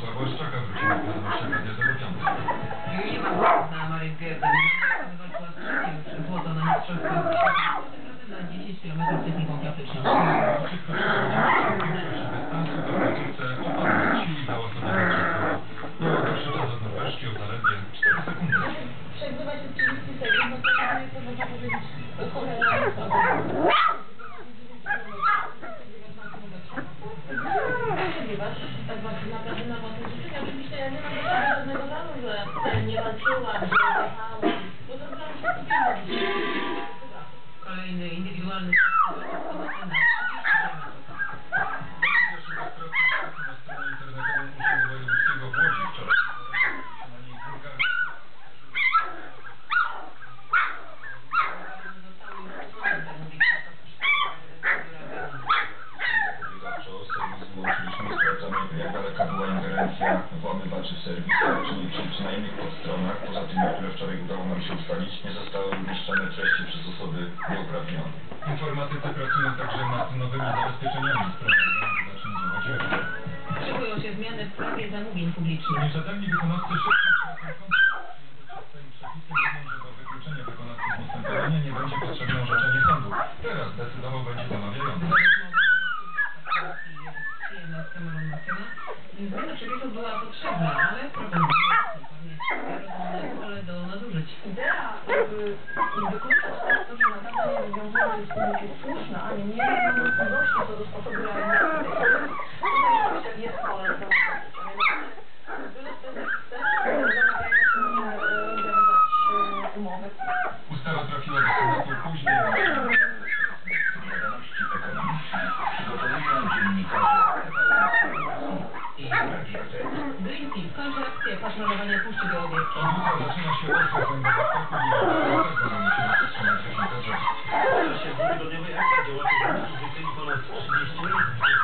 Jarosława Błaszczaka wrócimy w wiadomościach Radia 05. I nie ma głosu na Marię. Wywalczyła trzecie złoto na świata. Tym razem na 10 km techniką klasyczną. Szybko przychodzi dystansu do końcówce opadła sił i dała sobie zatrzymać. Była gorszy czas od Norweżki o zaledwie 4 sekundy. Przegrywać te 30 sekund, no to nie jest to można powiedzieć cholera. Przegrywać tak bardzo naprawdę na własne życzenia. Oczywiście ja nie mam do tego żadnego żalu, że nie walczyłam, że jechałam, bo zrobiłam wszystko pięknie. Kolejny indywidualny sukces na 30 km. Pierwszy bezkrotny skok na stronę internetową Urzędu Wojewódzkiego w Łodzi wczoraj. Na niej wulgarny Zapobiegawczo serwis wyłączyliśmy i sprawdzamy jak daleka była ingerencja włamywaczy w serwis, czyli przy, przy na innych podstronach, poza tymi, które wczoraj udało nam się ustalić, nie zostały umieszczone treści przez osoby nieuprawnione. Informatycy pracują także nad nowymi zabezpieczeniami strony zacznie działać jutro. Szykują się zmiany w prawie zamówień publicznych. Nierzetelni wykonawcy przez Sejm przepisy mówią, że do wykluczenia wykonawcy z postępowania nie będzie potrzebne orzeczenie sądu. Teraz decydował będzie zamawiający. Przyjemna z kamerą na tyle. Zmiana przepisów była potrzebna, ale rozumne pole do nadużyć. Idea, żeby wykluczać to, że naprawdę nie rozwiązuje się z tym jest słuszna, a nie nie ma wątpliwości co do sposobu realizacji tej idei. Tutaj jest pole do e, umowy. Ustawa trafiła do Senatu później. Greenpeace kończy akcję patrolowania Puszczy Białowieskiej. Zaczyna się okres węglowostoku i dlatego musimy wstrzymać dziesiąte drzew. W czasie dwutygodniowej akcji działacze Związku wycięli ponad 30 miejsc, gdzie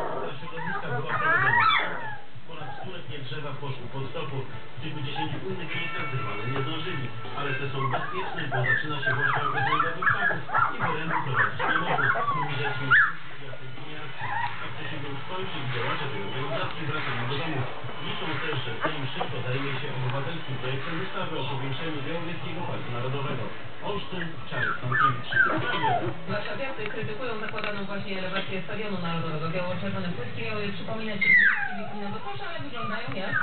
ochrona środowiska była prowadzona. Ponad stuletnie drzewa poszły pod stopu. Kilkudziesięciu innych mieszkańców ale nie zdążyli. Ale te są bezpieczne, bo zaczyna się właśnie okres lęgowych ptaków i wyrębu prowadzić nie można. Mówi rzecznik że Sejm szybko zajmie się obywatelskim projektem ustawy o powiększeniu Białowieskiego Parku Narodowego. Olsztyn, Czarek, Stankiewicz. Warszawiacy krytykują zakładaną właśnie elewację Stadionu Narodowego. Biało-czerwone płytki miały przypominać bliski Wikinowe kosze, ale wyglądają jak...